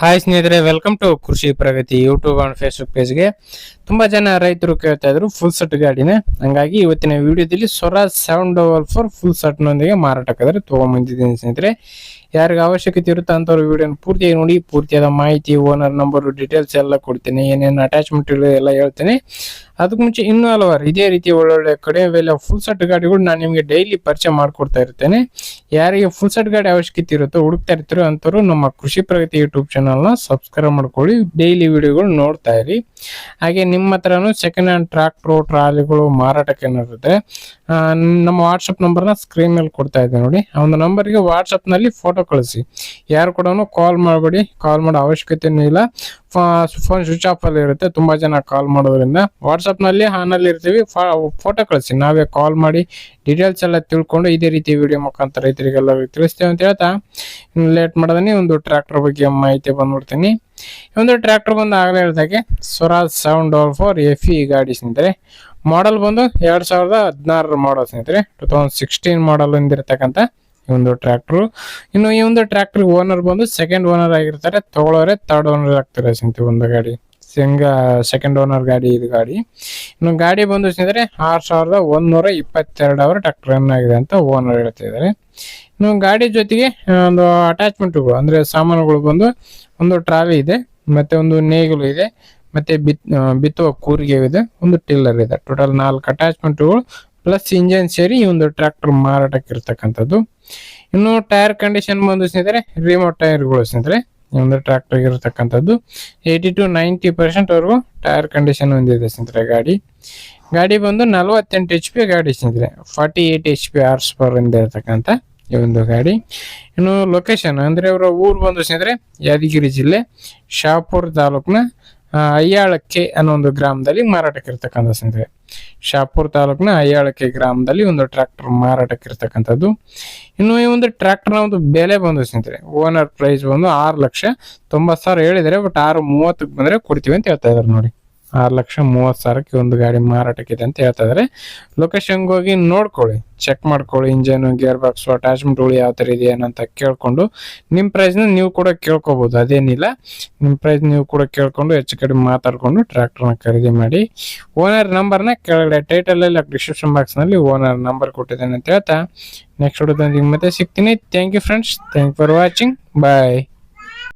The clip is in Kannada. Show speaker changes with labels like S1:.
S1: ಹಾಯ್ ಸ್ನೇಹಿತರೆ welcome to Krishi Pragati YouTube and Facebook ಪೇಜ್ಗೆ ತುಂಬ ಜನ ರೈತರು ಕೇಳ್ತಾ ಇದ್ರು ಫುಲ್ ಸೆಟ್ ಗಾಡಿನ. ಹಂಗಾಗಿ ಇವತ್ತಿನ ವಿಡಿಯೋದಲ್ಲಿ Swaraj seven double four full ಸೆಟ್ನೊಂದಿಗೆ ಮಾರಾಟಕ್ಕಾದ್ರೆ ತೊಗೊಂಬಂದಿದ್ದೀನಿ ಸ್ನೇಹಿತರೆ. ಯಾರಿಗೆ ಅವಶ್ಯಕತೆ ಇರುತ್ತೆ ಅಂತವ್ರು ವಿಡಿಯೋನ ಪೂರ್ತಿಯಾಗಿ ನೋಡಿ, ಪೂರ್ತಿಯಾದ ಮಾಹಿತಿ ಓನರ್ ನಂಬರ್ ಡೀಟೇಲ್ಸ್ ಎಲ್ಲ ಕೊಡ್ತೀನಿ. ಏನೇನು ಅಟ್ಯಾಚ್ಮೆಂಟ್ ಎಲ್ಲ ಹೇಳ್ತೀನಿ. ಅದಕ್ಕೆ ಮುಂಚೆ ಇನ್ನೂ ಹಲವಾರು, ಇದೇ ರೀತಿ ಒಳ್ಳೊಳ್ಳೆ ಕಡಿಮೆ ಬೆಲೆ ಫುಲ್ ಸೆಟ್ ಗಾಡಿಗಳು ನಾನು ನಿಮಗೆ ಡೈಲಿ ಪರಿಚಯ ಮಾಡಿಕೊಡ್ತಾ ಇರ್ತೇನೆ. ಯಾರಿಗೆ ಫುಲ್ ಸೆಟ್ ಗಾಡಿ ಅವಶ್ಯಕತೆ ಇರುತ್ತೋ, ಹುಡುಕ್ತಾ ಇರ್ತೀರೋ ಅಂಥವ್ರು ನಮ್ಮ ಕೃಷಿ ಪ್ರಗತಿ ಯೂಟ್ಯೂಬ್ ಚಾನಲ್ನ ಸಬ್ಸ್ಕ್ರೈಬ್ ಮಾಡ್ಕೊಳ್ಳಿ. ಡೈಲಿ ವಿಡಿಯೋಗಳು ನೋಡ್ತಾ ಇರಿ. ಹಾಗೆ ನಿಮ್ಮ ಹತ್ರನೂ ಸೆಕೆಂಡ್ ಹ್ಯಾಂಡ್ ಟ್ರಾಕ್ಟ್ರು ಟ್ರಾಲಿಗಳು, ಮಾರಾಟಕ್ಕೆ ಇರುತ್ತೆ ನಮ್ಮ ವಾಟ್ಸಪ್ ನಂಬರ್ನ ಸ್ಕ್ರೀನ್ ಮೇಲೆ ಕೊಡ್ತಾ ಇದ್ದೆ ನೋಡಿ. ಆ ಒಂದು ನಂಬರ್ಗೆ ವಾಟ್ಸಪ್ನಲ್ಲಿ ಫೋಟೋ ಕಳಿಸಿ. ಯಾರು ಕೂಡ ಕಾಲ್ ಮಾಡಬೇಡಿ ಕಾಲ್ ಮಾಡೋ ಅವಶ್ಯಕತೆನೂ ಇಲ್ಲ. ಫೋನ್ ಸ್ವಿಚ್ ಆಫ್ ಅಲ್ಲಿ ಇರುತ್ತೆ, ತುಂಬಾ ಜನ ಕಾಲ್ ಮಾಡೋದ್ರಿಂದ. ವಾಟ್ಸಪ್ನಲ್ಲಿ ನಲ್ಲಿ ಆನ್ ಅಲ್ಲಿ ಇರ್ತೀವಿ. ಫೋಟೋ ಕಳಿಸಿ, ನಾವೇ ಕಾಲ್ ಮಾಡಿ ಡೀಟೇಲ್ಸ್ ಎಲ್ಲ ತಿಳ್ಕೊಂಡು ಇದೇ ರೀತಿ ವಿಡಿಯೋ ಮುಖಾಂತರ ರೈತರಿಗೆಲ್ಲ ತಿಳಿಸ್ತೇವೆ ಅಂತ ಹೇಳ್ತಾ. ಲೇಟ್ ಮಾಡದೇ ಒಂದು ಟ್ರ್ಯಾಕ್ಟರ್ ಬಗ್ಗೆ ಮಾಹಿತಿ ಬಂದ್ಬಿಡ್ತೀನಿ. ಒಂದು ಟ್ರ್ಯಾಕ್ಟರ್ ಬಂದು ಆಗಲೇ ಹೇಳ್ದಾಗೆ Swaraj seven double four F E ಗಾಡಿ ಸ್ನೇಹಿತರೆ. ಮಾಡೆಲ್ ಬಂದು ಎರಡು ಸಾವಿರದ ಹದಿನಾರರ ಮಾಡಲ್ ಸ್ನೇಹಿತರೆ. ಟೂ ತೌಸಂಡ್ ಸಿಕ್ಸ್ಟೀನ್ ಮಾಡಲ್ ಹೊಂದಿರತಕ್ಕಂಥ ಈ ಒಂದು ಟ್ರ್ಯಾಕ್ಟ್ರು ಇನ್ನು ಈ ಒಂದು ಟ್ರ್ಯಾಕ್ಟರ್ ಓನರ್ ಬಂದು ಸೆಕೆಂಡ್ ಓನರ್ ಆಗಿರ್ತಾರೆ. ತಗೊಳ್ಳೋರೆ ತರ್ಡ್ ಓನರ್ ಆಗ್ತಾರೆ ಸಿಂತಿ ಒಂದು ಗಾಡಿ. ಸಿಂಗ ಸೆಕೆಂಡ್ ಓನರ್ ಗಾಡಿ ಇದು ಗಾಡಿ. ಇನ್ನು ಗಾಡಿ ಬಂದು ಸ್ನೇಹಿತರೆ ಆರ್ ಸಾವಿರದ ಒಂದೂರ ಇಪ್ಪತ್ತೆರಡು ಅವರ್ ಟ್ರ್ಯಾಕ್ಟರ್ ರನ್ ಆಗಿದೆ ಅಂತ ಓನರ್ ಹೇಳ್ತಿದ್ದಾರೆ ಇನ್ನು ಗಾಡಿ ಜೊತೆಗೆ ಒಂದು ಅಟ್ಯಾಚ್ಮೆಂಟ್ಗಳು ಅಂದ್ರೆ ಸಾಮಾನುಗಳು ಬಂದು ಒಂದು ಟ್ರಾಲಿ ಇದೆ, ಮತ್ತೆ ಒಂದು ನೇಗಿಲು ಇದೆ, ಮತ್ತೆ ಬಿತ್ ಬಿತ್ತುವ ಕೂರಿಗೆ ಇದೆ, ಒಂದು ಟಿಲ್ಲರ್ ಇದೆ. ಟೋಟಲ್ ನಾಲ್ಕು ಅಟ್ಯಾಚ್ಮೆಂಟ್ಗಳು ಪ್ಲಸ್ ಇಂಜನ್ ಸೇರಿ ಈ ಒಂದು ಟ್ರ್ಯಾಕ್ಟರ್ ಮಾರಾಟಕ್ಕೆ ಇರ್ತಕ್ಕಂಥದ್ದು ಇನ್ನು ಟೈರ್ ಕಂಡೀಷನ್ ಬಂದು ಸ್ನೇಹಿತರೆ ರಿಮೋಟ್ ಟೈರ್ಗಳು ಸ್ನೇಹಿತರೆ ಈ ಒಂದು ಟ್ರ್ಯಾಕ್ಟರ್ ಇರತಕ್ಕಂಥದ್ದು. ಏಯ್ಟಿ ಟು ನೈಂಟಿ ಪರ್ಸೆಂಟ್ ವರೆಗೂ ಟೈರ್ ಕಂಡೀಷನ್ ಹೊಂದಿದೆ ಸ್ನೇಹಿತರೆ ಗಾಡಿ. ಗಾಡಿ ಬಂದು ನಲವತ್ತೆಂಟು ಎಚ್ ಪಿ ಗಾಡಿ ಸ್ನೇಹಿತರೆ forty eight H P horse power ಹೊಂದಿರತಕ್ಕಂಥ ಈ ಒಂದು ಗಾಡಿ. ಇನ್ನು ಲೊಕೇಶನ್ ಅಂದ್ರೆ, ಅವರ ಊರು ಬಂದು ಸ್ನೇಹಿತರೆ, ಯಾದಗಿರಿ ಜಿಲ್ಲೆ, ಶಾಪುರ್ ತಾಲೂಕಿನ ಅಯ್ಯಾಳಕ್ಕೆ ಅನ್ನೋ ಒಂದು ಗ್ರಾಮದಲ್ಲಿ ಮಾರಾಟಕ್ಕೆ ಇರ್ತಕ್ಕಂಥ ಸ್ನೇಹಿತರೆ ಶಾಪುರ್ ತಾಲೂಕಿನ ಅಯ್ಯಾಳಕ್ಕೆ ಗ್ರಾಮದಲ್ಲಿ ಒಂದು ಟ್ರ್ಯಾಕ್ಟರ್ ಮಾರಾಟಕ್ಕೆ ಇರ್ತಕ್ಕಂಥದ್ದು. ಇನ್ನು ಈ ಒಂದು ಟ್ರ್ಯಾಕ್ಟರ್ನ ಒಂದು ಬೆಲೆ ಬಂದು ಸ್ನೇಹಿತರೆ ಓನರ್ ಪ್ರೈಸ್ ಬಂದು ಆರು ಲಕ್ಷ ತೊಂಬತ್ತು ಸಾವಿರ ಹೇಳಿದರೆ ಬಟ್ ಆರು ಮೂವತ್ತಕ್ಕೆ ಬಂದರೆ ಕೊಡ್ತೀವಿ ಅಂತ ಹೇಳ್ತಾ ಇದ್ದಾರೆ ನೋಡಿ. ಆರು ಲಕ್ಷ ಮೂವತ್ತು ಸಾವಿರಕ್ಕೆ ಒಂದು ಗಾಡಿ ಮಾರಾಟಕ್ಕಿದೆ ಅಂತ ಹೇಳ್ತಾ ಇದಾರೆ ಲೊಕೇಶನ್ಗೆ ಹೋಗಿ ನೋಡ್ಕೊಳ್ಳಿ ಚೆಕ್ ಮಾಡ್ಕೊಳ್ಳಿ ಇಂಜನ್ ಗೇರ್ ಬಾಕ್ಸ್ ಅಟ್ಯಾಚ್ಮೆಂಟ್ಗಳು ಯಾವ ಥರ ಇದೆ ಅಂತ ಕೇಳ್ಕೊಂಡು ನಿಮ್ಮ ಪ್ರೈಸ್ನ ನೀವು ಕೂಡ ಕೇಳ್ಕೊಬೋದು, ಅದೇನಿಲ್ಲ. ನಿಮ್ಮ ಪ್ರೈಸ್ ನೀವು ಕೂಡ ಕೇಳಿಕೊಂಡು ಹೆಚ್ಚು ಕಡಿಮೆ ಮಾತಾಡಿಕೊಂಡು ಟ್ರ್ಯಾಕ್ಟರ್ನ ಖರೀದಿ ಮಾಡಿ. ಓನರ್ ನಂಬರ್ನ ಕೆಳಗಡೆ ಟೈಟಲಲ್ಲಿ ಡಿಸ್ಕ್ರಿಪ್ಷನ್ ಬಾಕ್ಸ್ನಲ್ಲಿ ಓನರ್ ನಂಬರ್ ಕೊಟ್ಟಿದ್ದೇನೆ ಅಂತ ಹೇಳ್ತಾ. ನೆಕ್ಸ್ಟ್ ವಿಡಿಯೋದೊಂದಿಗೆ ಮತ್ತೆ ಸಿಗ್ತೀನಿ. Thank you friends thank for watching bye